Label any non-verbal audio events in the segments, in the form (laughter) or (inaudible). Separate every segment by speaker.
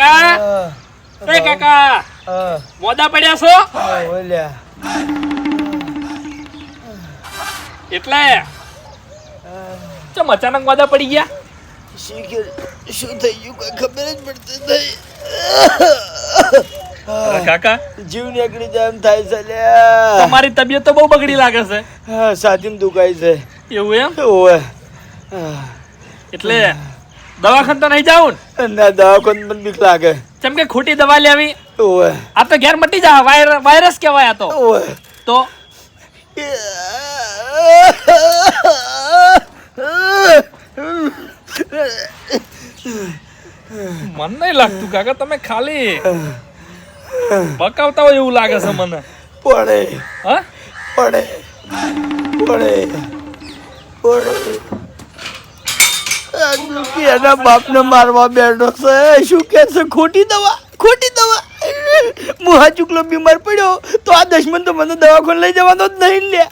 Speaker 1: કાકા? એ કાકા મોદા પડ્યા છો? એટલે? ચમ અચાનક મોદા પડી ગયા?
Speaker 2: શું થઈ ગયું? કઈ ખબર જ પડતી નહીં
Speaker 1: કાકા.
Speaker 2: જીવ નીકળી જાય એમ થાય છે.
Speaker 1: તમારી તબિયત તો બહુ બગડી લાગે છે.
Speaker 2: હા સાચીમાં દુખાય છે.
Speaker 1: એવું એમ?
Speaker 2: ઓવે.
Speaker 1: એટલે દવાખાને તો નહીં જાઉં ને?
Speaker 2: ના દવાખાને મને બીક લાગે.
Speaker 1: જેમ કે ખોટી દવા લેવી
Speaker 2: ઓય
Speaker 1: આ તો ઘેર મટી જા વાયર- વાયરસ કહેવાય આ તો.
Speaker 2: ઓય
Speaker 1: તો? મન નહીં લાગતું કાકા તમે ખાલી બકાવતા હોય એવું લાગે છે મને.
Speaker 2: પડે.
Speaker 1: હા?
Speaker 2: પડે. પડે. પડે. એના બાપને મારવા બેઠો છે. શું કે છે? ખોટી દવા ખોટી દવા. હું હા ચુકલો બીમાર પડ્યો? તો આ દશમન તો મને દવાખાને લઈ જવાનો જ નહીં લે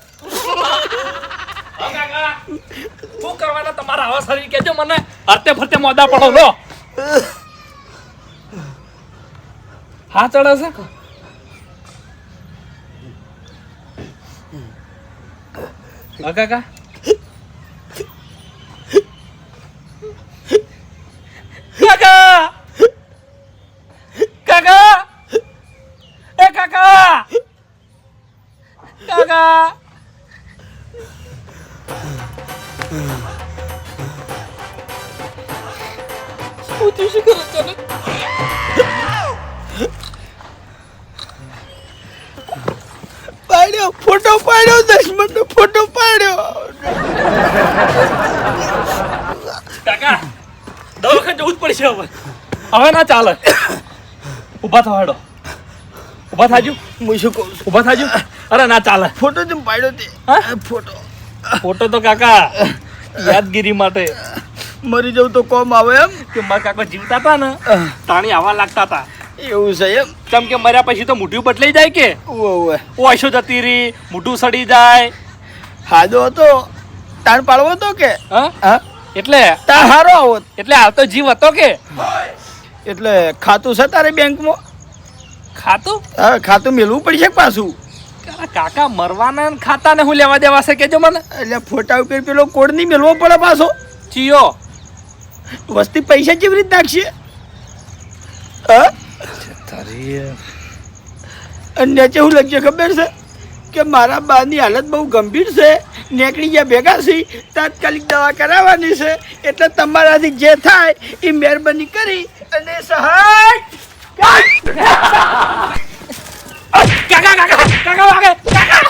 Speaker 1: કરવાના તમારા આવા શરીર? કેજો મને. હરતે ફરતે મોદા પડો, લો. હા છે? કાકા. કાકા! કાકા! એ કાકા! કાકા! શું થયું? શું કરે તને
Speaker 2: પાડ્યો, ફોટો પાડ્યો દશમન નો ફોટો પાડ્યો.
Speaker 1: દવાખાને જવું જ પડશે હવે. હવે ના ચાલે. ઊભા થવાડો ઊભા થાજો.
Speaker 2: હું શું કહું છું?
Speaker 1: ઊભા થાજો. અરે ના ચાલે.
Speaker 2: ફોટો જેમ પાડ્યો તે.
Speaker 1: હા?
Speaker 2: ફોટો.
Speaker 1: ફોટો તો કાકા યાદગીરી માટે.
Speaker 2: મરી જવું તો કોમ આવે એમ.
Speaker 1: કે મારા કાકા જીવતા હતા ને તાણી આવા લાગતા હતા
Speaker 2: એવું છે એમ.
Speaker 1: કેમ કે મર્યા પછી તો મોઢું બદલાઈ જાય કે?
Speaker 2: ઓ
Speaker 1: ઓછો જતી રહી મોઢું સડી જાય.
Speaker 2: હાદો હતો. તાણ પાડવો હતો કે?
Speaker 1: હા?
Speaker 2: હા?
Speaker 1: એટલે
Speaker 2: તાર હારો આવો.
Speaker 1: એટલે હાલ તો જીવ હતો કે?
Speaker 2: એટલે ખાતું છે તારે બેંકમાં?
Speaker 1: ખાતું?
Speaker 2: હા ખાતું મેળવું પડશે પાછું?
Speaker 1: કાકા મરવાના ખાતા ને હું લેવા દેવા છે કેજો મને.
Speaker 2: એટલે ફોટા ઉપર પેલો કોડ નહીં મેળવો પડે પાછો.
Speaker 1: ચિયો.
Speaker 2: વસ્તી પૈસા કેવી રીતે નાખશે? હા? અને હું લખજે ખબર છે કે મારા બાની હાલત બહુ ગંભીર છે. નીકળી ગયા ભેગા છે તાત્કાલિક દવા કરાવવાની છે. એટલે તમારાથી જે થાય એ મહેરબાની કરી અને સહાય
Speaker 1: કાકા કાકા કાકા વાગે કાકા!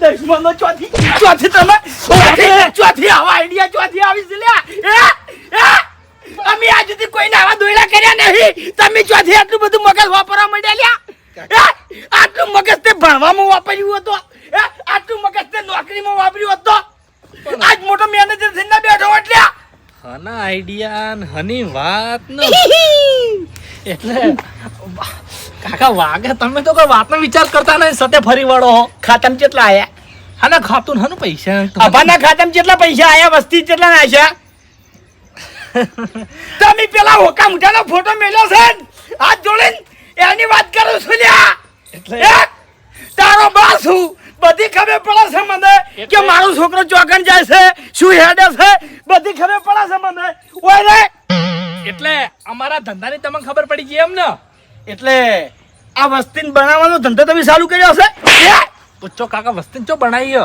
Speaker 2: દશમનો ચોથી ચોથી તમે ચોથી ચોથી આવા આઈડિયા ચોથી આવી છે લ્યા હે? હે? અમે આજ સુધી કોઈને આવા દોયડા કર્યા નહીં તમે ચોથી આટલું બધું મગજ વાપરવા માંડ્યા લ્યા હે? આટલું મગજ તે ભણવામાં વાપર્યું હતું હે? આટલું મગજ તે નોકરીમાં વાપર્યું હતું આજ મોટો મેનેજર થઈને બેઠો એટલે
Speaker 1: હના આઈડિયા ને હની વાત નો (laughs) એટલે કાકા વાગે. તમે તો કોઈ વાતનો વિચાર કરતા નહીં સતે ફરી વળો હો.
Speaker 2: ખાતામાં કેટલા આયા?
Speaker 1: હાના ખાતું હનુ પૈસા.
Speaker 2: અભાના ખાતામાં કેટલા પૈસા આયા? વસ્તી કેટલા નાખ્યા (laughs) તમે પેલા હોકા મુઠાનો ફોટો મેલ્યો છે? હાથ જોડીને એની વાત કરું છું લ્યા.
Speaker 1: એટલે
Speaker 2: તારો બા છું. બધી ખબર પડે છે મને કે મારો છોકરો ચોકન જાય છે શું હેડે છે? બધી ખબર પડે છે મને. ઓય રે!
Speaker 1: એટલે અમારા ધંધાની તમને ખબર પડી ગઈ એમ ને
Speaker 2: એટલે આ વસ્તીન બનાવવાનો ધંધો તમે ચાલુ કર્યો છે?
Speaker 1: પૂછો કાકા વસ્તી ચો બનાવી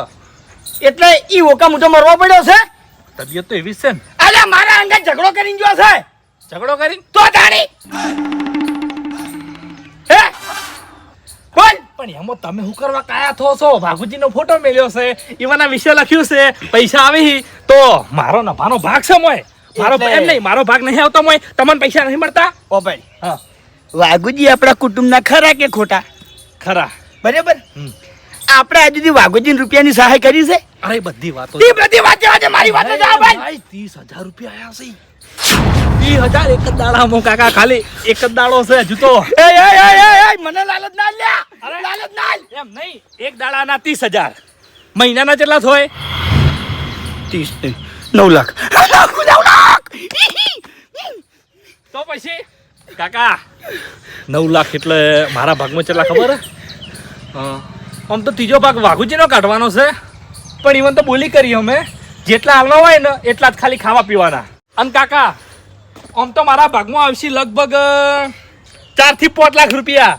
Speaker 2: એટલે ઈ ઓકા મુઠો મરવા પડ્યો છે?
Speaker 1: તબિયત તો એવી છે ને.
Speaker 2: અરે મારા અંગે ઝઘડો કરીને ગયો છે?
Speaker 1: ઝઘડો કરી
Speaker 2: તો જાણી! હે? બોલ!
Speaker 1: પણ એમાં તમે શું કરવા કાયા થો છો? વાઘુજીનો ફોટો મેલ્યો છે. ઈવાના વિશે લખ્યું છે પૈસા આવી તો મારો નફાનો ભાગ છે મોય. મારો એમ નહીં મારો ભાગ નહીં આવતો મોય. તમને પૈસા નહીં મળતા?
Speaker 2: ઓ ભાઈ.
Speaker 1: હા.
Speaker 2: વાઘુજી આપણા કુટુંબના ખરા કે ખોટા?
Speaker 1: ખરા.
Speaker 2: બરાબર. આપણે આજે સુધી વાઘુજી રૂપિયાની સહાય કરી છે?
Speaker 1: અરે બધી વાતો
Speaker 2: બધી વાત મારી વાત જ ભાઈ
Speaker 1: હજાર રૂપિયા આયા છે. હજાર એક જ દાડામાં કાકા ખાલી એક જ દાડો છે હજુ તો.
Speaker 2: એ એ એ એ એ મને લાલચ ના લ્યા
Speaker 1: અરે.
Speaker 2: લાલચ ના
Speaker 1: એમ નહીં એક દાડાના ત્રીસ હજાર. મહિનાના કેટલા થાય
Speaker 2: ત્રીસ નવ લાખ. લાખ, નવ લાખ.
Speaker 1: તો પછી કાકા નવ લાખ એટલે મારા ભાગમાં કેટલા ખબર? આમ તો ત્રીજો ભાગ વાઘુજીનો કાઢવાનો છે. પણ ઇવન તો બોલી કરી અમે. જેટલા હાલમાં હોય ને એટલા જ ખાલી ખાવા પીવાના. અને કાકા, આમ તો મારા ભાગમાં આવશે લગભગ ચારથી પાંચ લાખ રૂપિયા.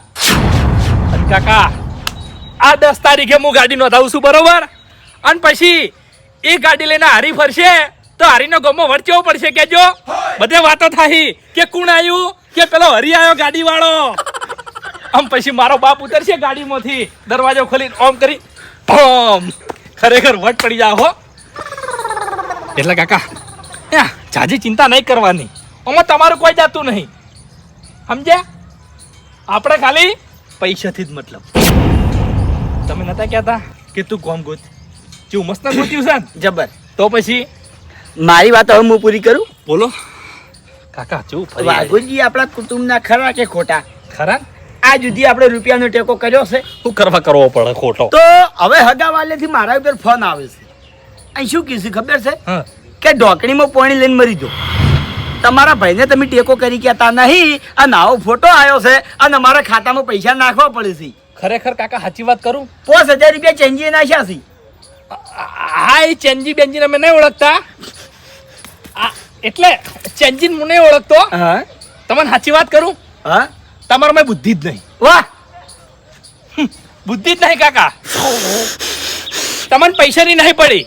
Speaker 1: અને કાકા, આ દસ તારીખે હું ગાડી નોંધાવું છું, બરોબર? અને પછી, એ ગાડી લઈને હારી ફરશે, તો હારીનો ગમો વળચેવો પડશે કેજો બધે વાતો થાય કે કોણ આવ્યું કે પેલો હરી આવ્યો ગાડી વાળો આમ પછી મારો બાપ ઉતરશે ગાડીમાંથી, દરવાજો ખોલી ઓમ કરી ઓમ ખરેખર વટ પડી જાવ હો. એટલે કાકા જાજી ચિંતા નહીં કરવાની. આમાં તમારું કોઈ જાતું નહીં. સમજ્યા? આપણે ખાલી પૈસાથી જ મતલબ. તમે નતા કહેતા કે તું ગોમ ગોત. જેવું મસ્ત ગોત્યું છે ને?
Speaker 2: જબર.
Speaker 1: તો પછી?
Speaker 2: મારી વાત હવે હું પૂરી કરું?
Speaker 1: બોલો. કાકા આવ્યા?
Speaker 2: વાઘોજી આપણા કુટુંબના ખરા કે ખોટા?
Speaker 1: ખરા?
Speaker 2: આ જુદી આપણે રૂપિયાનો ટેકો કર્યો છે?
Speaker 1: શું કરવા કરવો પડે ખોટો?
Speaker 2: તો હવે હગાવાલેથી મારા ઉપર ફોન આવે છે. અહીં શું કીધું ખબર છે?
Speaker 1: હા.
Speaker 2: કે ઢોકણીમાં પોણી લઈને મરી દો તમારા ભાઈને તમે ટેકો કરી કહેતા નહીં અને આવો ફોટો આવ્યો છે અને અમારા ખાતામાં પૈસા નાખવા પડે છે.
Speaker 1: ખરેખર કાકા સાચી વાત કરું?
Speaker 2: પોસ હજાર રૂપિયા ચેન્જી નાખ્યા છે.
Speaker 1: હા એ ચેન્જી બેન્જીને અમે નહીં ઓળખતા? એટલે ચેન્જીન હું નહીં ઓળખતો?
Speaker 2: હા.
Speaker 1: તમને સાચી વાત કરું?
Speaker 2: હા.
Speaker 1: તમારામાં બુદ્ધિ જ નહીં.
Speaker 2: વાહ.
Speaker 1: બુદ્ધિ જ નહીં કાકા. તમને પૈસાની નહીં પડી.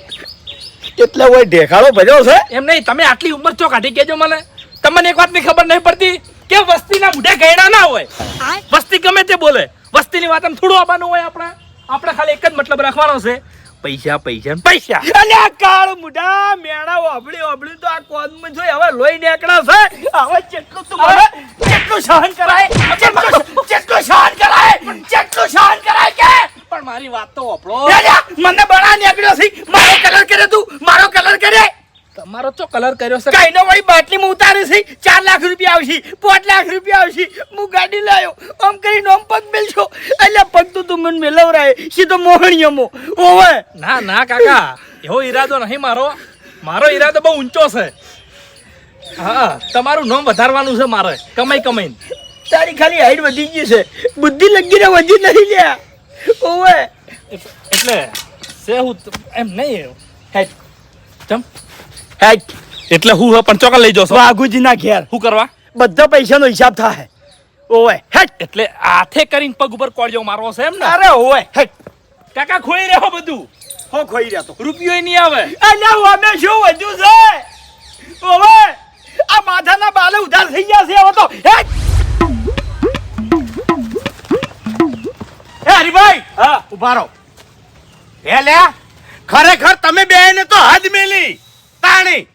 Speaker 2: એટલે હોય ઢેખાડો ભર્યો છે.
Speaker 1: એમ નહીં તમે આટલી ઉંમર ચો કાઢી કેજો મને. તમને એક વાતની ખબર નહીં પડતી કે વસ્તીના મોઢે ગયડા ના હોય. વસ્તી ગમે તે બોલે. વસ્તીની વાત આમ થોડું આવવાનું હોય આપણે. આપણે ખાલી એક જ મતલબ રાખવાનો છે. પૈસા પૈસા પૈસા.
Speaker 2: અને આ કાળ મુઢા મેણા ઓબળી ઓબળી તો આ કોદમાં જોઈ હવે લોહી નીકળે છે. હવે જેટલું તું મને જેટલું સહન કરાય જેટલું સહન કરાય જેટલું સહન કરાય કે?
Speaker 1: પણ મારી વાત તો
Speaker 2: ઓપળો મને બળા નીકળ્યો છે. મારે કલર કરે તું.
Speaker 1: તમારો તો કલર કર્યો છે?
Speaker 2: કઈનો વળી બાટલીમાં ઉતારી છે. ચાર લાખ રૂપિયા આવશે. પાંચ લાખ રૂપિયા આવશે. હું ગાડી લાયો. આમ કરી નોમ પગ મેલશો. એટલે પગ તો તું મને મેલવરાય. સીધો મોહણીયમો. ઓવે
Speaker 1: ના ના કાકા. એવો ઈરાદો નહીં મારો. મારો ઈરાદો બહુ ઊંચો છે. હા તમારું નામ વધારવાનું છે મારે. કમાઈ કમાઈને.
Speaker 2: તારી ખાલી હાઈટ વધી ગઈ છે. બુદ્ધિ લગીને વધી નહીં લ્યા ઓવે
Speaker 1: એટલે- સે હું એમ નહીં
Speaker 2: હેટ
Speaker 1: ચમ
Speaker 2: હેટ
Speaker 1: એટલે હું હે પણ ચોકા લઈ જશો
Speaker 2: વાઘુજીના ઘેર.
Speaker 1: શું કરવા?
Speaker 2: બધા પૈસાનો હિસાબ થાય. ઓવે હેટ.
Speaker 1: એટલે હાથે કરીને પગ ઉપર કોળિયો મારવો છે એમ ને?
Speaker 2: અરે ઓવે હેટ.
Speaker 1: કાકા ખોઈ રહ્યો બધું?
Speaker 2: હો ખોઈ રહ્યા તો.
Speaker 1: રૂપિયો નહીં આવે.
Speaker 2: અલ્યા અમે શું વધ્યું છે? ઓવે આ માથાના બાલે ઉધાર થઈ ગયા છે હવે તો. હેટ.
Speaker 3: એ હરિભાઈ
Speaker 2: હા.
Speaker 3: ઊભા રહો. એ લ્યા ખરેખર તમે બે ને તો હદ મેલી. તાણી.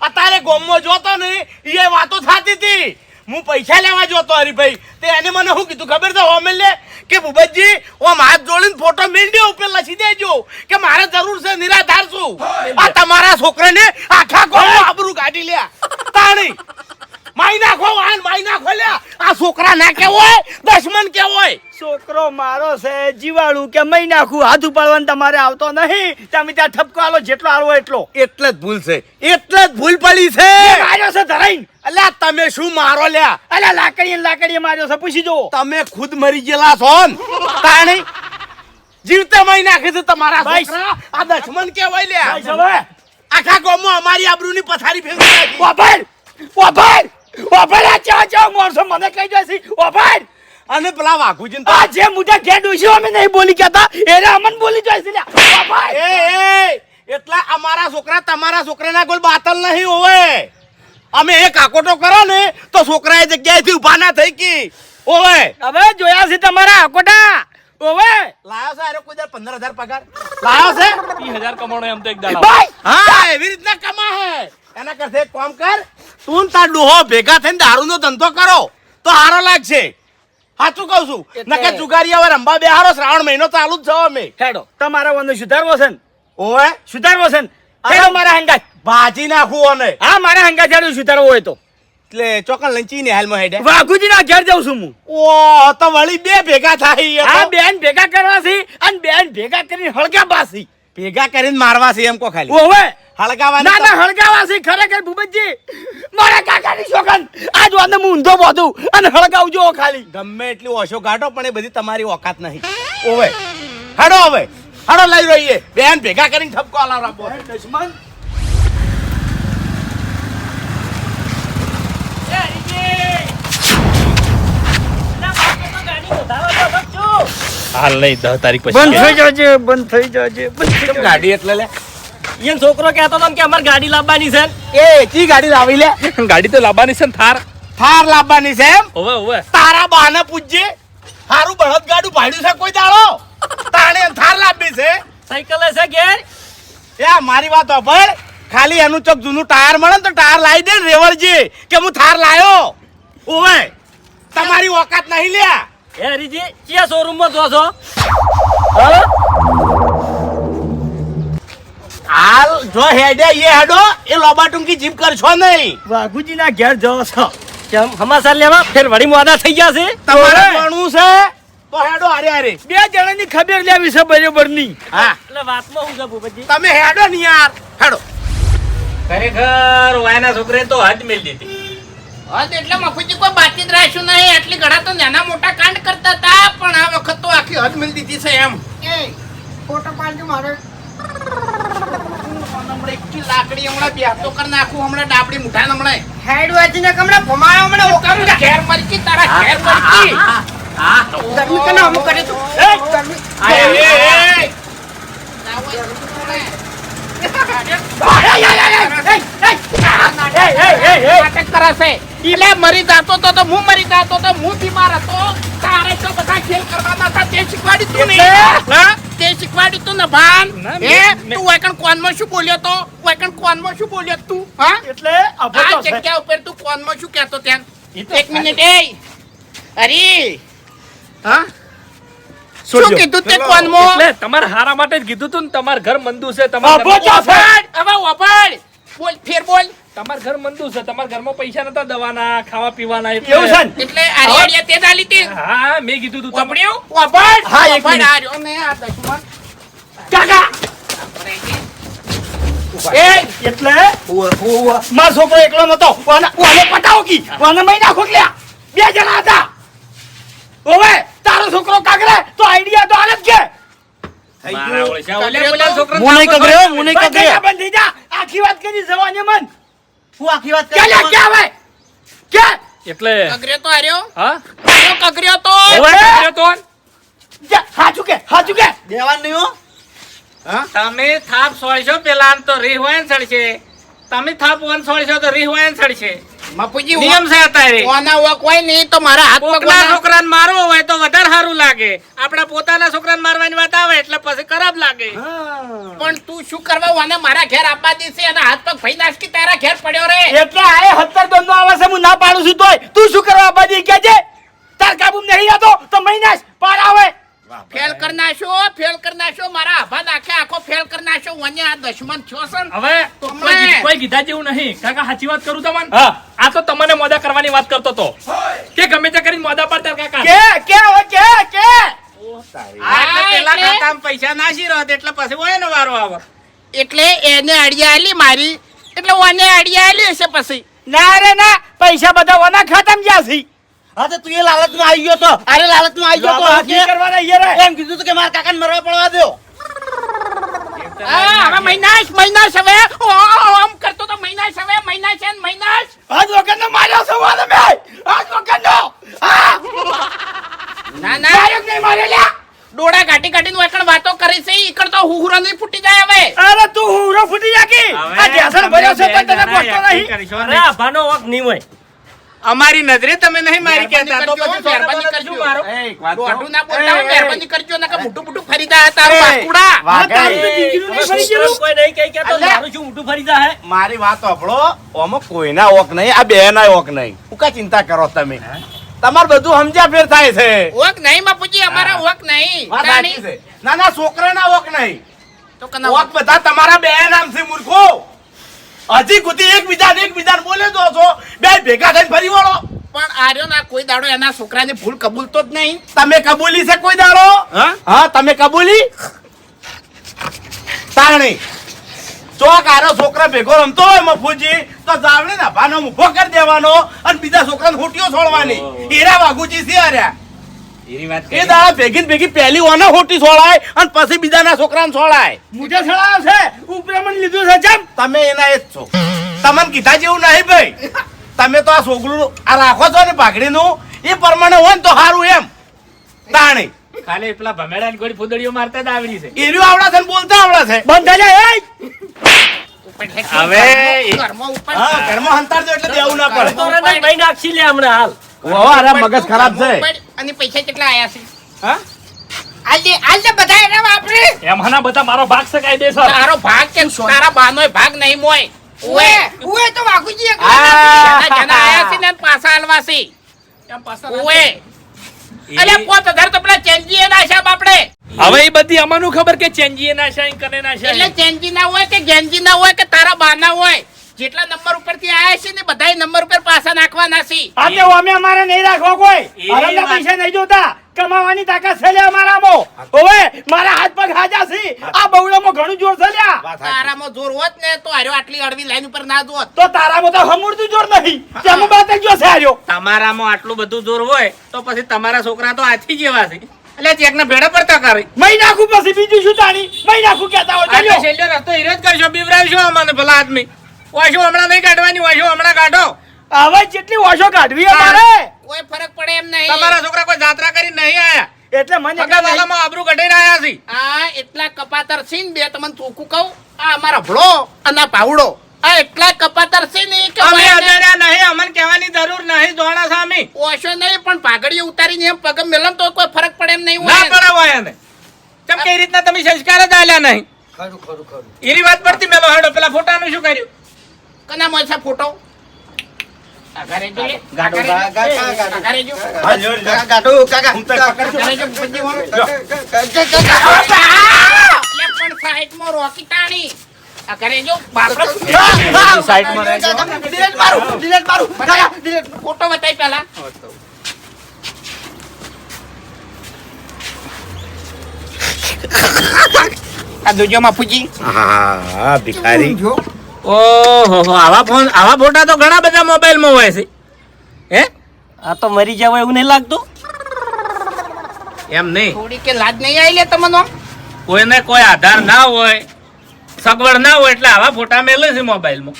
Speaker 3: અત્યારે ગોમમાં જોતો ને એ વાતો થતી હતી હું પૈસા લેવા જોતો હરિભાઈ. તે એને મને શું કીધું? ખબર છે? હોમેલ લે કે ભૂપતજી ઓમ હાથ જોડીને ફોટો મેળ્યો ઉપર લખી દેજો કે મારે જરૂર છે નિરાધાર છું. આ તમારા છોકરાને આખા ગોમમાં આબરું કાઢી લ્યા. તાણી માઈ નાખો વાહન માઈ નાખો લ્યા. આ છોકરા ના કેવો હોય દશમન કેવો હોય
Speaker 2: છોકરો મારો છે જીવાળું કે મહી નાખું? હાથ ઉપાડવાનું તમારે આવતો નહીં. તમે ત્યાં ઠપકો આલો જેટલો આવો એટલો.
Speaker 3: એટલે જ ભૂલ છે એટલે જ ભૂલ પડી છે.
Speaker 2: માર્યો છે ધરાઈ
Speaker 3: અલ્યા તમે શું મારો લ્યા?
Speaker 2: અલ્યા લાકડી લાકડી માર્યો છે પૂછી જો
Speaker 3: તમે ખુદ મરી ગયેલા છો ને. તાણી જીવતા મહી નાખે છે તમારા. છોકરા. આ દશમન કેવાય લ્યા. આખા ગામમાં અમારી આબરૂની પથારી ફેરવી નાખી.
Speaker 2: આ ચા ચા મારશો મને કહી જશે ઓભાર
Speaker 3: અને પેલા વાઘુજીને
Speaker 2: આ જે મુજા ઘેર ડોસ્યો અમે નહીં બોલી કહેતા એને અમન બોલી જાય છે
Speaker 3: એ એ એટલા અમારા છોકરા તમારા છોકરાના કોઈ બાતલ નહીં હોવે. અમે એક આકોટો કરો ને તો છોકરા એ જગ્યાએથી ઊભા ના થઈ ગઈ ઓવે
Speaker 2: હવે જોયા છે તમારા આકોટા ઓવે
Speaker 3: લાયો છે અરે કોઈ દર પંદર હજાર પગાર? લાયો છે?
Speaker 1: ત્રીસ હજાર કમાણો એમ તો એક દાડા
Speaker 2: ભાઈ!
Speaker 3: હા એવી રીતના કમા હે એના કરતા એક કામ કર તું તાર ડોહો ભેગા થઈને દારૂનો ધંધો કરો તો હારો લાગશે. સાચું કહું છું. નકે જુગારી હવે અંબા બે હારો શ્રાવણ મહિનો ચાલુ જ જવા અમે.
Speaker 2: ખેડો તમારા વંદો સુધારવો છે ને?
Speaker 3: ઓએ
Speaker 2: સુધારવો છે ને? હેડો મારા હંગા
Speaker 3: ભાજી નાખું અને.
Speaker 2: હા મારા હંગા જાડું સુધારવો હોય તો.
Speaker 3: એટલે ચોકન લંચી ને હાલમાં હેડે.
Speaker 2: વાઘુજી ના ઘેર જઉં છું હું.
Speaker 3: ઓ તો વળી બે ભેગા થાય. હા
Speaker 2: બેન ભેગા કરવાથી અને બેન ભેગા કરીને હળગા બાસી
Speaker 3: ભેગા કરીને મારવા છે એમ કો ખાલી.
Speaker 2: ઓવે
Speaker 3: હળગાવા
Speaker 2: ના ના હળગાવા છે. ખરેખર ભૂપતજી મારા કાકાની છોકન આજ વાને હું ઊંધો બોધું અને હળગાવજો ખાલી.
Speaker 3: ગમે એટલી ઓશો કાઢો પણ એ બધી તમારી ઓકાત નહીં. ઓવે હાડો હવે. હાડો લઈ રહીએ. બેન ભેગા કરીને ઠપકો આલાવ રાખો.
Speaker 2: દુશ્મન.
Speaker 1: હાલ નહીં દસ તારીખ પછી
Speaker 2: બંધ થઈ જાજે બંધ થઈ જાજે
Speaker 3: ગાડી એટલે લે?
Speaker 4: એમ છોકરો કહેતો હતો કે અમારે ગાડી લાવવાની છે
Speaker 3: એ ચી ગાડી લાવી લે?
Speaker 1: ગાડી તો લાવવાની છે ને થાર.
Speaker 3: થાર લાવવાની છે એમ?
Speaker 1: ઓવે ઓવે
Speaker 3: તારા બાને પૂજ્ય હારું બળદ ગાડું ભાડ્યું છે કોઈ દાડો? તાણે થાર લાવવી છે?
Speaker 4: સાયકલ છે ઘેર.
Speaker 3: એ મારી વાત ભળ ખાલી એનું ચોક જૂનું ટાયર મળે ને તો ટાયર લાવી દે ને રેવળજી કે હું થાર લાયો. ઓવે તમારી ઓકાત નહીં લ્યા.
Speaker 4: એ હરીજી ક્યાં શોરૂમમાં જો છો?
Speaker 3: હાલ જો હેડે એ હેડો એ લોબા ટૂંકી જીપ કરશો નહીં.
Speaker 2: વાઘુજીના ઘેર જવો છો.
Speaker 4: કેમ? હમાસા લેવા ફેર વળી મોડા થઈ ગયા છે?
Speaker 3: તમારે ભણવું છે? તો હેડો હારે હારે.
Speaker 2: બે જણાની ખબર લેવી છે બરોબરની.
Speaker 3: હા.
Speaker 4: એટલે વાતમાં હું જબુ ભૂપતજી
Speaker 3: તમે હેડો ને યાર. હેડો.
Speaker 1: ખરેખર વાયના છોકરે તો હદ મેળ દીધી.
Speaker 5: એટલે મફુજી કોઈ બાતચીત રાખ્યું નહીં. એટલી ઘણા તો નાના મોટા કાંડ કરતા હતા પણ આ વખત તો આખી હદ મિલ એમ. એ ફોટો લાકડી હમણાં બેહતો કર નાખું હમણાં ડાબડી મુઠા હમણાં. હેડ વાજીને કમણા ભમાયો હમણાં ઓકારું ઘેર તારા ઘેર મરકી મરી જાતો તો તો હું મરી જાતો તો હું બીમાર હતો તારે તો બધા ખેલ કરવાના હતા તે શીખવાડી તું નહીં તે શીખવાડી તું ને ભાન
Speaker 1: એ
Speaker 5: તું વાયકણ કોનમાં શું બોલ્યો તો વાયકણ કોનમાં શું બોલ્યો તું હા
Speaker 2: એટલે
Speaker 5: આ જગ્યા ઉપર તું કોનમાં શું કહેતો ત્યાં એક મિનિટ એ. અરે. હા? શું કીધું? તે કોનમો
Speaker 1: એટલે તમારા હારા માટે જ કીધું તું ને તમાર ઘર મંદુ છે તમાર
Speaker 2: અબો તો
Speaker 5: હવે ઓપડ બોલ ફેર બોલ.
Speaker 1: તમાર ઘર મંદુ છે તમાર ઘરમાં પૈસા નતા દવાના ખાવા પીવાના
Speaker 2: એવું છે
Speaker 5: એટલે આરિયાડિયા તે દાલી તે.
Speaker 1: હા મે કીધું તું
Speaker 5: તમને ઓપડ
Speaker 2: હા એક મિનિટ.
Speaker 5: આર્યો મે આ દશમાં
Speaker 2: કાકા! એટલે? મારો છોકરો એકલો નતો. ઓને પટાવો કી. ઓને મહી નાખો બે જણા હતા. ઓવે! તારો છોકરો કાગરે તો આઈડિયા તો આને જ કે.
Speaker 6: હું નહીં કગર્યો હું નહીં કગર્યો
Speaker 2: બંધ થઈ જા. આખી વાત કરી જવાને મન.
Speaker 6: હું આખી વાત
Speaker 2: કે કે હવે કે?
Speaker 1: એટલે
Speaker 5: કગર્યો તો આર્યો.
Speaker 1: હા?
Speaker 5: કગર્યો તો.
Speaker 1: કગર્યો તો.
Speaker 2: હાચું કે હાચું કે
Speaker 6: દેવાન નહીં હો.
Speaker 7: તમે થાપ સોળશો પેલા આમ તો રીહવાયન સડશે તમે થાપ વન સોળશો તો રીહવાયન સડશે નિયમ છે અત્યારે.
Speaker 5: ઓના ઓ કોઈ નહીં તો મારા હાથમાં
Speaker 7: કોકના છોકરાને મારવો હોય તો વધારે સારું લાગે. આપણા પોતાના છોકરાને મારવાની વાત આવે એટલે પછી ખરાબ લાગે.
Speaker 5: પણ તું શું કરવા ઓને મારા ઘેર આપવા દેશે અને હાથ પગ ફઈ નાશ કે તારા ઘેર પડ્યો રે
Speaker 2: એટલે આય હત્તર દંડો આવે છે હું ના પાડું છું તોય. તું શું કરવા આપવા દે? કે છે? તાર કાબુ નહીં રહેતો તો મહિનાશ પાર આવે.
Speaker 5: ફેલ કરી નાખ્યો ફેલ કર નાશો મારા આભા નાખે આખો ફેલ કર નાશો. વને આ દશમન થયો છે
Speaker 1: હવે કોઈ કીધા જેવું નહીં. કાકા સાચી વાત કરું તમને? આ તો તમને મોદા કરવાની વાત કરતો તો. કે ગમે તે કરીને મોદા પર કાકા.
Speaker 2: કે કે ઓ કે કે?
Speaker 7: પેલા ખાતામાં પૈસા નાસી રહ્યો એટલે પછી ઓય નો વારો આવે.
Speaker 5: એટલે એને અડિયા આલી મારી. એટલે ઓને અડિયા આલી હશે પછી.
Speaker 2: ના રે ના. પૈસા બધા ઓના ખાતામાં જશે
Speaker 6: હા તો તું એ લાલચમાં આવી ગયો તો. અરે લાલચમાં આવી ગયો તો
Speaker 2: કરવાના
Speaker 6: એમ કીધું તો કે મારા કાકાને મરવા પડવા દો
Speaker 5: હવે મહિનાશ મહિનાશ હવે. આમ કરતો તો મહિનાશ હવે મહિનાશ છે મહિનાશ.
Speaker 2: આજ વખત નો માર્યો છું વાદ મે આજ વખત નો
Speaker 5: ના. ના
Speaker 2: આયોગ નહીં માર્યો લ્યા
Speaker 5: ડોડા કાટી કાટી નું એકણ વાતો કરી છે ઈકણ તો હુહુરો નહીં ફૂટી જાય હવે.
Speaker 2: અરે તું હુહુરો ફૂટી જા કે આ જેસર ભર્યો છે તને પોટતો નહીં.
Speaker 4: અરે ભાનો વખ નહીં હોય.
Speaker 7: અમારી નજરે તમે નહીં મારી કહેતા તો પછી
Speaker 5: મહેરબાની
Speaker 7: કરજો. મારો.
Speaker 5: એક વાત ખોટું ના બોલતા મહેરબાની કરજો ના કે મોટું મોટું ફરી જાય તારું વાકુડા
Speaker 4: કોઈ નહીં કહી કે
Speaker 3: તો
Speaker 4: મારું શું મોટું ફરી જાય?
Speaker 3: મારી વાત સાંભળો ઓમો કોઈના ઓક નહીં આ બેના ઓક નહીં. ઉકા ચિંતા કરો તમે. તમાર બધું સમજ્યા ફેર થાય છે.
Speaker 5: ઓક નહીં બાપુજી અમારા ઓક નહીં.
Speaker 3: ના ના છોકરાના ઓક નહીં.
Speaker 5: તો ઓક
Speaker 3: બધા તમારા બે નામ છે મૂર્ખો. હજી સુધી એકબીજાને એકબીજાને બોલે દો છો. બે ભેગા થઈને ફરી વળો.
Speaker 5: પણ આર્યો ના કોઈ દાડો એના છોકરાની ભૂલ કબૂલતો જ નહીં.
Speaker 3: તમે કબૂલી છે કોઈ દાડો?
Speaker 5: હા?
Speaker 3: હા તમે કબૂલી? તાણી ચોક આરો છોકરા ભેગો રમતો હોય મફુજી તો જાવડે ના ભાનો મુભો કરી દેવાનો અને બીજા છોકરાને હોટીઓ છોડવાની. એરા વાઘુજી છે
Speaker 7: વાત
Speaker 3: એ દાડા ભેગી ભેગી પહેલી ઓને હોટી છોડાય અને પછી બીજાના છોકરાને છોડાય.
Speaker 2: મુઠે છોડાવ છે. ઉપરે લીધું છે જેમ
Speaker 3: તમે એના એ જ છો. તમને કીધા જેવું નહીં ભાઈ. તમે તો આ છોકરું આ રાખો છો ને પાઘડીનું એ પ્રમાણે હોય ને તો સારું એમ. તાણે.
Speaker 7: ખાલી પેલા ભમેડા ની ગોળી ફૂદડીઓ મારતા જ આવડી છે.
Speaker 3: એર્યું આવડા છે ને બોલતા આવડા છે.
Speaker 2: બંધ થઈ જાય
Speaker 7: હવે
Speaker 5: ઘરમાં
Speaker 3: હંતાડજો એટલે દેવું ના પડે.
Speaker 4: તો ભાઈ નાખી લે હમણાં હાલ.
Speaker 3: ઓહો, અરે મગજ ખરાબ છે.
Speaker 5: અને પૈસા કેટલા આયા છે?
Speaker 3: હા?
Speaker 5: આજે આજે બધા એને વાપરે
Speaker 1: એમાંના બધા મારો ભાગ છે કાયદેસર
Speaker 5: તારો ભાગ કે તારા બાનોય ભાગ નહીં મોય. ઉએ ઉએ. તો વાઘુજી એક
Speaker 3: આ.
Speaker 5: જણા જણા આયા છે ને પાછા છે પોત તો પેલા ચેન્જી એ નાખ્યા બાપડે
Speaker 1: હવે એ બધી અમાનું ખબર કે ચેન્જી ના છે ના
Speaker 5: એટલે ચેન્જી ના હોય કે ગેન્જી ના હોય કે તારા બાના હોય? જેટલા નંબર ઉપરથી આયા છે ને બધા નંબર ઉપર પાછા નાખવાના છે.
Speaker 2: આ અમે અમારે નહીં રાખવા કોઈ.
Speaker 7: એ
Speaker 2: પૈસા નહીં જોતા. કમાવાની તાકાત છે લે અમારામાં. ઓવે મારા હાથ પગ હાજા છે. આ બવડામાં ઘણું જોર છે લ્યા.
Speaker 5: તારામાં જોર હોત ને તો આર્યો આટલી અડવી લાઈન ઉપર ના જોત.
Speaker 2: તો તારામાં તો હમુરતું જોર નહીં. તેમાં બાત જો છે હાર્યો.
Speaker 7: તમારામાં આટલું બધું જોર હોય તો પછી તમારા છોકરા તો આથી જેવા છે. એટલે ચેક ને ભેડા પડતા કરે
Speaker 2: મહી નાખું પછી બીજું શું જાણી મહી નાખું કેતા હોય ચાલ્યો.
Speaker 7: છેલ્લો રસ્તો હિરો જ કરશો બીવરાવશો અમને ભલા આદમી. વાશો હમણાં નહીં કાઢવાની વાશો હમણાં કાઢો.
Speaker 2: હવે જેટલી ઓશો કાઢવી અમારે
Speaker 5: કોઈ ફરક પડે એમ નહીં.
Speaker 7: તમારા છોકરા કોઈ જાત્રા કરી નહીં આયા.
Speaker 2: એટલે મને
Speaker 7: પગા વાલામાં આબરૂ કઢાઈને આયા છે.
Speaker 5: આ એટલા કપાતર છે ને બે તમને ચોખ્ખું કહું આ અમારા ભળો અને પાવડો. આ એટલા કપાતર છે ને કે
Speaker 7: અમે અજાણ્યા નહીં અમને કહેવાની જરૂર નહીં દોણા સામી.
Speaker 5: ઓછો નહીં પણ પાઘડી ઉતારીને એમ પગ મેલન તો કોઈ ફરક પડે એમ નહીં
Speaker 7: ના પડે હોય એને. કેમ કઈ રીતના તમે સંસ્કાર જ આલ્યા નહીં? એની વાત પડતી મેલો હેડો પેલા ફોટાનું શું કર્યું?
Speaker 5: કના મળશે ફોટો. ફોટો બતાવી પેલા આ જોજો માફુજી
Speaker 3: હા ભિખારી.
Speaker 7: ઓહો આવા ફોન આવા ફોટા તો ઘણા બધા મોબાઈલમાં હોય છે. હે?
Speaker 4: આ તો મરી જાવ એવું નહીં લાગતું?
Speaker 7: એમ નહીં.
Speaker 5: થોડી કે લાજ નહીં આવી લે તમને?
Speaker 7: કોઈને કોઈ આધાર ના હોય સગવડ ના હોય એટલે આવા ફોટા મેલે છે મોબાઈલમાં.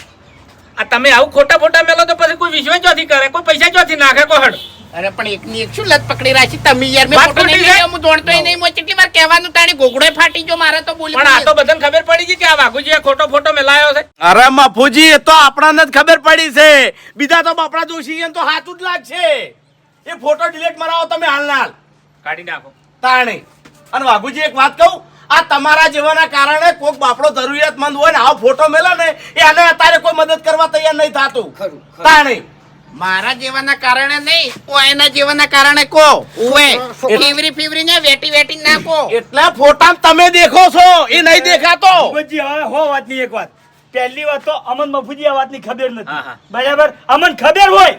Speaker 7: આ તમે આવું ખોટા ફોટા મેલો તો પછી કોઈ વિશ્વાસ ચોથી કરે કોઈ પૈસા ચોથી નાખે કોઈ હડ.
Speaker 5: અરે પણ એકની એક શું લત પકડી રાખી? તમે યાર મેં ફોટો નહીં હું દોડતો નહીં મોં કેટલી વાર કહેવાનું તાણી ગોગડો ફાટી ગયો મારે તો બોલી
Speaker 7: પણ આ તો બધાને ખબર પડી ગઈ કે આ એ ખોટો ફોટો મેલાયો છે.
Speaker 3: અરે માફુજી એ તો આપણાને જ ખબર પડી છે. બીજા તો બાપડા જોશી એમ તો હાથું જ લાગશે. એ ફોટો ડિલીટ મરાવો તમે હાલના હાલ.
Speaker 7: કાઢી નાખો.
Speaker 3: તાણે. અને વાઘુજી એક વાત કહું આ તમારા જેવાના કારણે કોક બાપડો જરૂરિયાતમંદ હોય ને આવો ફોટો મેલે ને એ આને અત્યારે કોઈ મદદ કરવા તૈયાર નહીં થાતું. તાણે.
Speaker 5: મારા જેવાના કારણે નહીં ઓ એના જેવાના કારણે કો ઉવે ફીવરી ફીવરી ને વેટી વેટી ના કો
Speaker 3: એટલા ફોટા તમે દેખો છો એ નહીં દેખાતો.
Speaker 2: ભૂપતજી, હવે હો વાતની એક વાત. પહેલી વાત તો અમન મફુજી આ વાતની ખબર
Speaker 7: હા,
Speaker 2: નથી બરાબર? અમન ખબર હોય.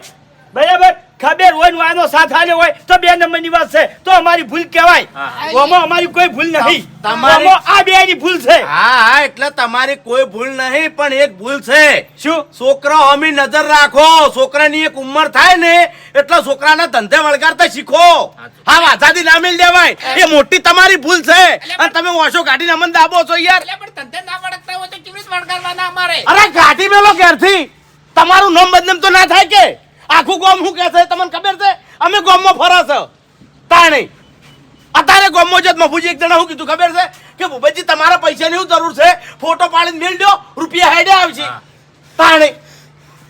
Speaker 2: બરાબર? ખબર હોય ને આનો સાથ આલ્યો હોય તો બે નંબરની વાત છે. તો અમારી ભૂલ કહેવાય.
Speaker 7: હા, હા.
Speaker 2: અમારી કોઈ ભૂલ નહીં.
Speaker 3: તમારી-
Speaker 2: આ બે ની ભૂલ છે.
Speaker 3: હા હા એટલે તમારી કોઈ ભૂલ નહીં પણ એક ભૂલ છે.
Speaker 2: શું?
Speaker 3: છોકરા અમી નજર રાખો. છોકરાની એક ઉંમર થાય ને એટલે છોકરાના ધંધે વળગાડતા શીખો. હા આઝાદી ના મિલ દેવાય. એ મોટી તમારી ભૂલ છે. અને તમે ઓછો ગાડી અમને દાબો છો યાર.
Speaker 5: પણ ધંધે ના વળગતા હોય તો કેવી વળગાડવાના અમારે?
Speaker 3: અરે ગાડી મેલો ઘેરથી. તમારું નામ બદનામ તો ના થાય કે? આખું ગામ શું કહે છે તમને ખબર છે? અમે ગામમાં ફરા છે. તાણે. અત્યારે ગામમાં જત મફુજી એક જણા શું કીધું ખબર છે? કે ભૂપતજી તમારા પૈસાની શું જરૂર છે? ફોટો પાડીને મેળ દો રૂપિયા હેડે આવશે. તાણે.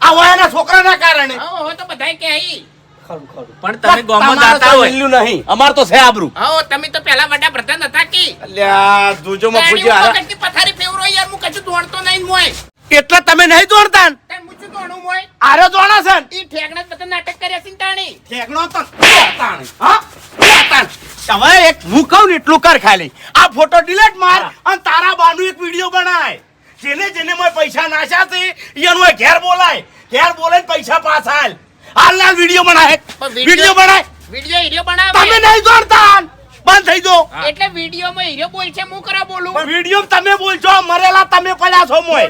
Speaker 3: આ વયાના છોકરાના કારણે.
Speaker 5: હો હો તો બધાય કે હઈ
Speaker 7: પણ તમે ગોમો
Speaker 3: તમારે
Speaker 7: જાતા હોય.
Speaker 3: મિલ્યું નહીં. અમાર તો છે આબરૂ.
Speaker 5: હો તમે તો પેલા વડા પ્રધાન હતા કી?
Speaker 3: અલ્યા મફુજી
Speaker 5: પથારી ફેવરો યાર હું કશું દોડતો નહીં મોય
Speaker 3: એટલે તમે નહીં દોડતા ને?
Speaker 5: તે હું શું દોડું મોય?
Speaker 3: આરે દોડા છે
Speaker 5: ઈ ઠેકણા બધા નાટક કર્યા છે તાણી.
Speaker 3: ઠેકણો તો તાણે. હા? તાણે. એક હું કહું ને એટલું કર ખાલી. આ ફોટો ડિલીટ માર અને તારા બાનું એક વીડિયો બનાય. જેને જેને મોય પૈસા નાખ્યા છે એનું ઘેર બોલાય. ઘેર બોલાય પૈસા પાછા હાલ વીડિયો બનાય. વીડિયો બનાય.
Speaker 5: વીડિયો હીરો બનાવે
Speaker 3: તમે નહીં દોડતા બંધ થઈ જો
Speaker 5: એટલે વિડીયોમાં હીરો બોલ છે હું કરા બોલું?
Speaker 3: વીડિયો તમે બોલજો મરેલા તમે પડ્યા છો મોય.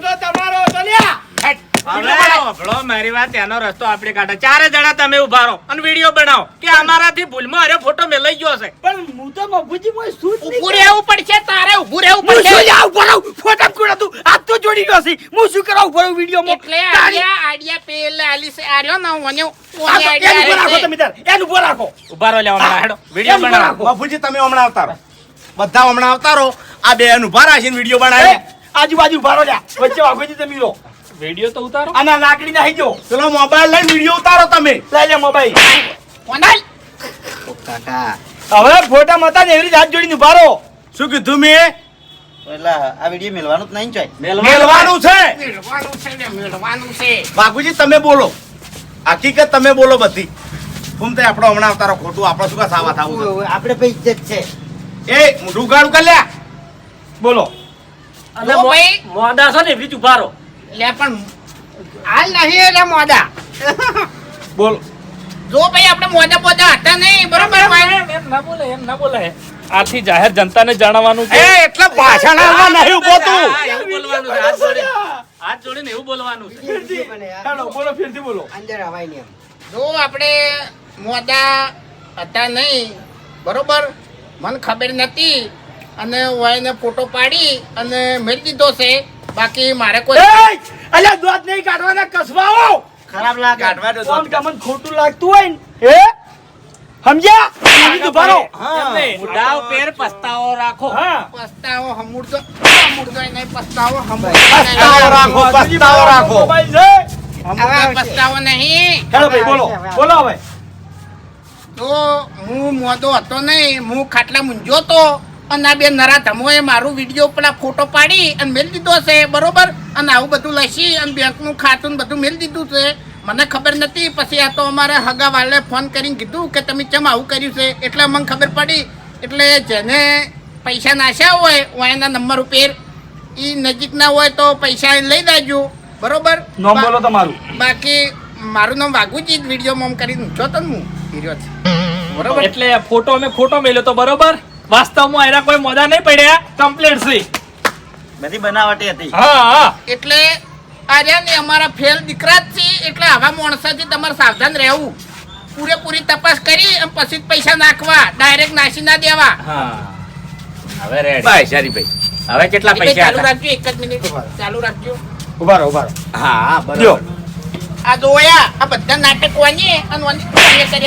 Speaker 2: તમારો લ્યા
Speaker 3: હેટ.
Speaker 7: હવે સાંભળો મારી વાત એનો રસ્તો આપણે કાઢો. ચારે જણા તમે ઊભા રહો અને વીડિયો બનાવો કે અમારાથી ભૂલમાં અરે ફોટો મેલાઈ ગયો છે.
Speaker 2: પણ હું તો મફુજી મોય શું જ
Speaker 5: રહેવું પડશે તારે ઊભું રહેવું
Speaker 2: હું શું ઊભો રહું? ફોટા કોણ હતું? હાથ તો જોડી ગયો છે હું શું કરાવ? ઊભો રહું વીડિયો માં
Speaker 5: એટલે આડિયા આડિયા પેલે આલી છે. આર્યો ને મને ઓને આડિયા
Speaker 2: ઊભો રાખો તમે તાર એનું ઊભો રાખો.
Speaker 7: ઊભા રહો લેવા હેડો. વીડિયો બનાવો.
Speaker 2: બનાવો.
Speaker 3: બાપુજી તમે હમણાં આવતા રહો. બધા હમણાં આવતા રહો. આ બે ઊભા રાખીને વીડિયો બનાવે.
Speaker 2: આજુબાજુ ઊભા રહો લ્યા. વચ્ચે વાગોજી તમે રહો
Speaker 1: વીડિયો તો ઉતારો.
Speaker 2: આના લાકડી નાખી દો.
Speaker 3: પેલો મોબાઈલ લઈને વીડિયો ઉતારો તમે.
Speaker 2: લઈ લે મોબાઈલ
Speaker 5: કોનાલ?
Speaker 6: કાકા.
Speaker 2: હવે ફોટા મતા ને એવી રીતે હાથ જોડીને ઊભા રહો
Speaker 3: શું કીધું મેં?
Speaker 6: એટલે આ વીડિયો મેળવાનું જ નહીં ચાય.
Speaker 3: મેલવાનું છે.
Speaker 5: મેળવાનું છે ને મેળવાનું છે.
Speaker 3: બાપુજી તમે બોલો. હકીકત તમે બોલો બધી. હું તો આપણો હમણાં અવતારો ખોટું. આપણો શું કા સાવા થાવું
Speaker 6: આપણે ભાઈ ઇજ્જત છે.
Speaker 3: છે એ મોઢું ગાડું કર લ્યા.
Speaker 2: બોલો.
Speaker 4: અને
Speaker 5: ભાઈ.
Speaker 4: મોડા છો ને એવી ઊભા રહો
Speaker 5: લે પણ હાલ નહીં એટલે મોદા.
Speaker 2: બોલો.
Speaker 5: જો ભાઈ આપણે મોડા પોતા હતા નહીં બરોબર
Speaker 1: એમ ના બોલે એમ ના બોલે. આથી જાહેર જનતાને જણાવવાનું
Speaker 3: એ
Speaker 1: છે
Speaker 3: એટલે ભાષણ આવવા નહીં ઊભો તું.
Speaker 7: એવું બોલવાનું છે. હાથ જોડે હાથ જોડીને એવું બોલવાનું છે.
Speaker 2: હેલો બોલો ફેરથી બોલો.
Speaker 6: અંદર અવાય નહીં
Speaker 5: જો આપણે મોદા હતા નહીં બરોબર? મને ખબર નથી અને એને ફોટો પાડી અને મેળ દીધો છે. બાકી મારે કોઈ
Speaker 2: અલ્યા દોત નહીં કાઢવાના કસવાઓ!
Speaker 6: ખરાબ લાગે.
Speaker 3: કાઢવા દો
Speaker 2: આમ તમને ખોટું લાગતું હોય ને? હે? સમજ્યા?
Speaker 7: પેર પસ્તાવો રાખો.
Speaker 2: હા.
Speaker 5: પસ્તાવો નહીં પસ્તાવો
Speaker 3: પસ્તાવો રાખો પસ્તાવો રાખો.
Speaker 5: હવે પસ્તાવો નહીં.
Speaker 2: હેલો ભાઈ બોલો. બોલો હવે.
Speaker 5: તો હું મોદો હતો નહીં. હું ખાટલા મૂંઝ્યો તો. અને આ બે નરા ધમોએ મારું વીડિયો પેલા ફોટો પાડી અને મેળ દીધો છે બરોબર? અને આવું બધું લસી અને બેંકનું ખાતું ને બધું મેળ દીધું છે. મને ખબર નથી. પછી આ તો અમારે હગા વાલે ફોન કરીને કીધું કે તમે કેમ આવું કર્યું છે? એટલે મને ખબર પડી. એટલે જેને પૈસા નાશ્યા હોય હું એના નંબર ઉપર એ નજીકના હોય તો પૈસા લઈ દેજો. બરોબર?
Speaker 2: નામ બોલો તમારું.
Speaker 5: બાકી મારું નામ વાઘુજી જ વિડીયોમાં આમ કરીને જોતો હું. હીરો છે. બરોબર?
Speaker 1: એટલે ફોટો અમે ખોટો મેલ્યો તો બરોબર? વાસ્તવમાં એના કોઈ મોદા નહીં પડ્યા. કમ્પ્લીટ છે.
Speaker 6: બધી બનાવટી હતી.
Speaker 1: હા હા.
Speaker 5: એટલે આર્યા ને અમારા ફેલ દીકરા જ છે એટલે આવા માણસોથી તમારે સાવધાન રહેવું. પૂરેપૂરી તપાસ કરી અને પછી જ પૈસા નાખવા. ડાયરેક્ટ નાસી ના દેવા.
Speaker 7: હવે રેડી
Speaker 3: ભાઈ શરીભાઈ
Speaker 7: હવે કેટલા પૈસા
Speaker 5: ચાલુ રાખજો એક જ મિનિટ. ચાલુ રાખજો.
Speaker 2: ઊભા રહો ઊભા રહો.
Speaker 3: હા. બરાબર.
Speaker 5: આ જોયા આ બધા નાટક વાંચીએ અને વાંચી છે,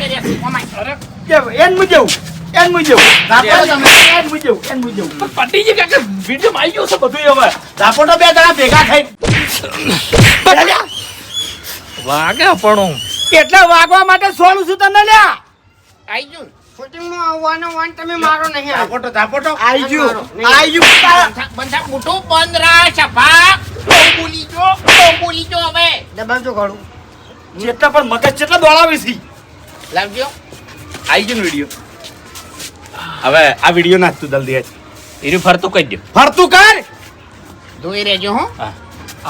Speaker 5: કર્યા છે. ઓમાય.
Speaker 2: કેમ? એન મુજબ? એન મુજબ
Speaker 3: ઝાપડો તમે
Speaker 2: એન મુજબ એન મુજબ
Speaker 1: પટી ગયું કાકા વીડિયો આવી ગયો છે બધું હવે
Speaker 3: ઝાપડો બે જણા ભેગા થઈ
Speaker 1: વાગે પણ
Speaker 2: કેટલા વાગવા માટે સોનું શું તને લ્યા
Speaker 5: આઈ ગયું
Speaker 6: શૂટિંગમાં આવવાનો વાન તમે મારો નહીં
Speaker 3: ઝાપટો ઝાપટો
Speaker 2: આઈ ગયું આઈ ગયું
Speaker 5: બંધા- મોટું બંધ રાખ સભા બોલી જો બોલી જો હવે
Speaker 6: દબાવજો ઘણું
Speaker 2: જેટલા પણ મગજ જેટલા દોડાવે છે
Speaker 5: લાવજો
Speaker 3: આવી ગયો વીડિયો હવે આ વીડિયો નાખ તું જલ્દી
Speaker 7: એનું ફરતું કહી દે.
Speaker 3: ફરતું કર!
Speaker 5: ધોઈ રહેજો હો.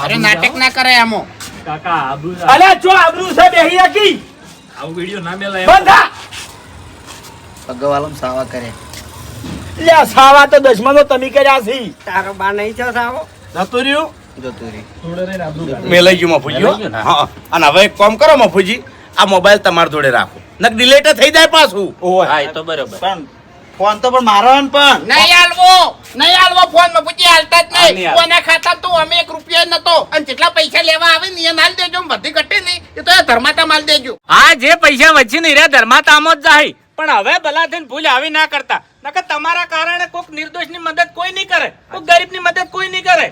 Speaker 5: અરે નાટક ના કરે આમો.
Speaker 1: કાકા આબરૂ
Speaker 2: અલે જો આબરૂ છે બેહી રાખી.
Speaker 1: આવું વિડિયો ના મેલાય.
Speaker 2: બંધા.
Speaker 6: પગવાલમ સાવા કરે.
Speaker 2: લ્યા સાવા તો દસમા તો તમે કર્યા છી.
Speaker 6: તારો બા નહીં છો સાવો?
Speaker 3: જતું રહ્યું.
Speaker 6: જતું રહી
Speaker 3: મેલાઈ ગયું મફુજી? હા. અને હવે એક કામ કરો મફુજી આ મોબાઈલ તમારા જોડે રાખો. નક ડિલેટ થઈ જાય પાછું.
Speaker 2: ઓય
Speaker 7: હા એ તો બરોબર.
Speaker 6: પણ ફોન તો પણ મારો પણ.
Speaker 5: નહીં હાલવો. નહીં હાલવો ફોનમાં પૂછી હાલતા જ
Speaker 7: નહીં.
Speaker 5: કોના ખાતા તું? અમે એક રૂપિયા નતો. અને જેટલા પૈસા લેવા આવે ને એ નાલ દેજો. બધી ઘટે નહીં. એ તો એ ધર્માતા માલ દેજો.
Speaker 7: હા જે પૈસા વચ્ચે નહીં રહ્યા ધર્માતામાં જ જાય. પણ હવે ભલા થઈને ભૂલ આવી ના કરતા. નકર તમારા કારણે કોઈક નિર્દોષની મદદ કોઈ નહીં કરે. કોઈક ગરીબની મદદ કોઈ નહીં કરે.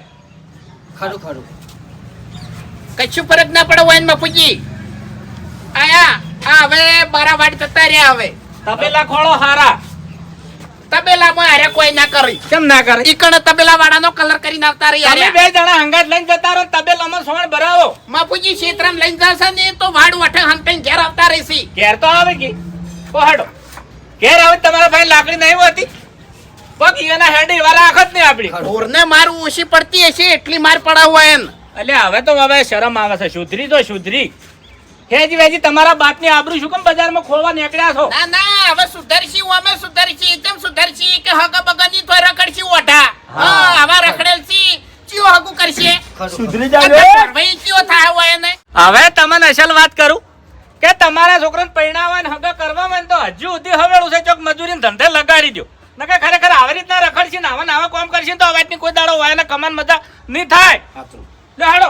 Speaker 6: ખરું ખરું.
Speaker 5: કશું ફરક ના પડે વાઈનમાં પૂછી. આયા આ હવે બારા વાટ જતા રહ્યા હવે.
Speaker 7: તપેલા ખોળો હારા.
Speaker 5: તબેલામાં હારે કોઈ ના કરી.
Speaker 7: કેમ ના કરે?
Speaker 5: ઈકણ કણ તબેલા વાળાનો કલર કરીને આવતા રહી
Speaker 7: તમે બે જણા હંગાત લઈને જતા રહો તબેલામાં સોણ ભરાવો.
Speaker 5: માપુજી ક્ષેત્રમાં લઈને જશે ને તો વાડ વાઠે હંતાઈને ઘેર આવતા રહેશે.
Speaker 7: ઘેર તો આવે કે? પહાડો. ઘેર આવે તમારા ભાઈ લાકડી નહીં હોતી? પગ ઈના હેડ એવા રાખત નહીં આપડી
Speaker 5: ઢોરને મારું ઓછી પડતી હશે એટલી માર પડાવવા એમ.
Speaker 7: એટલે હવે તો હવે શરમ આવે છે. સુધરી તો સુધરી. હેજી વેજી તમારા બાપની આબરૂ શું કેમ બજારમાં ખોલવા નીકળ્યા છો?
Speaker 5: ના ના હવે સુધરશી અમે સુધરશી કેમ સુધરશી? કે હગ બગની તો રખડશી ઓઢા. હા. હવે રખડેલ છી ચિયો હગું કરશે.
Speaker 2: સુધરી જાય
Speaker 5: તો ચિયો થાય હોય ને
Speaker 7: હવે તમને અસલ વાત કરું કે તમારા છોકરાને પરણાવવા ને હગા કરવા હોય તો હજુ સુધી હવેળું છે ચોક મજૂરી ધંધે લગાડી દો નકે ખરેખર આવી રીતના રખડશે ને આવા ને આવા કામ કરશે તો હવે કોઈ દાડો હોય ને કમાન મજા નહીં થાય. લે હાડો